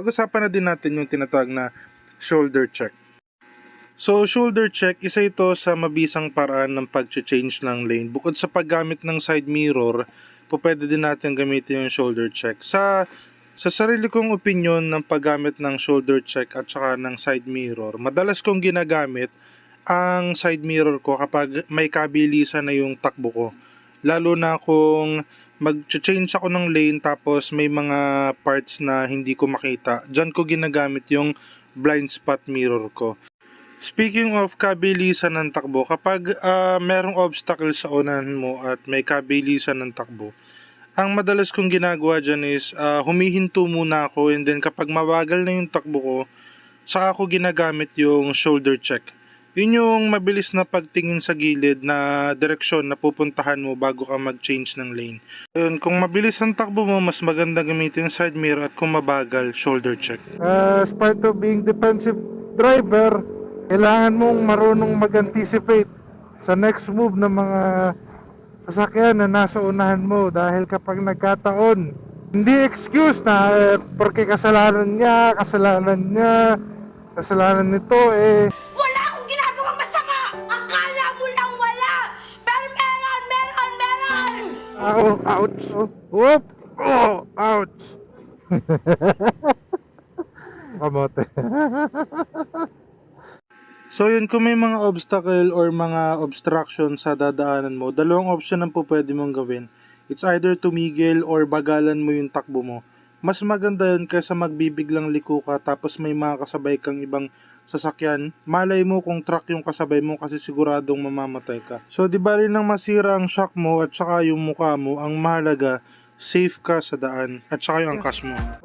Pag-usapan na din natin yung tinatawag na shoulder check. So, shoulder check, isa ito sa mabisang paraan ng pag-change ng lane. Bukod sa paggamit ng side mirror, po pwede din natin gamitin yung shoulder check. Sa sa sarili kong opinion ng paggamit ng shoulder check at saka ng side mirror, madalas kong ginagamit ang side mirror ko kapag may kabilisan na yung takbo ko. Lalo na kung mag-change ako ng lane tapos may mga parts na hindi ko makita. Diyan ko ginagamit yung blind spot mirror ko. Speaking of kabilisan ng takbo, kapag ah, merong obstacle sa unahan mo at may kabilisan ng takbo, ang madalas kong ginagawa dyan is ah, humihinto muna ako and then kapag mabagal na yung takbo ko, saka ako ginagamit yung shoulder check. Yun yung mabilis na pagtingin sa gilid na direksyon na pupuntahan mo bago ka mag-change ng lane. Ayun, kung mabilis ang takbo mo, mas maganda gamitin yung side mirror at kung mabagal, shoulder check. as part of being defensive driver, kailangan mong marunong mag-anticipate sa next move ng mga sasakyan na nasa unahan mo dahil kapag nagkataon, hindi excuse na eh, porque kasalanan niya, kasalanan niya, kasalanan nito eh Wala ouch whoop, oh, ouch kamote So yun, kung may mga obstacle or mga obstruction sa dadaanan mo, dalawang option ang po pwede mong gawin. It's either tumigil or bagalan mo yung takbo mo. Mas maganda yun kaysa magbibiglang liko ka tapos may mga kasabay kang ibang sasakyan. Malay mo kung truck yung kasabay mo kasi siguradong mamamatay ka. So di ba rin nang masira ang shock mo at saka yung mukha mo, ang mahalaga, safe ka sa daan at saka yung angkas mo.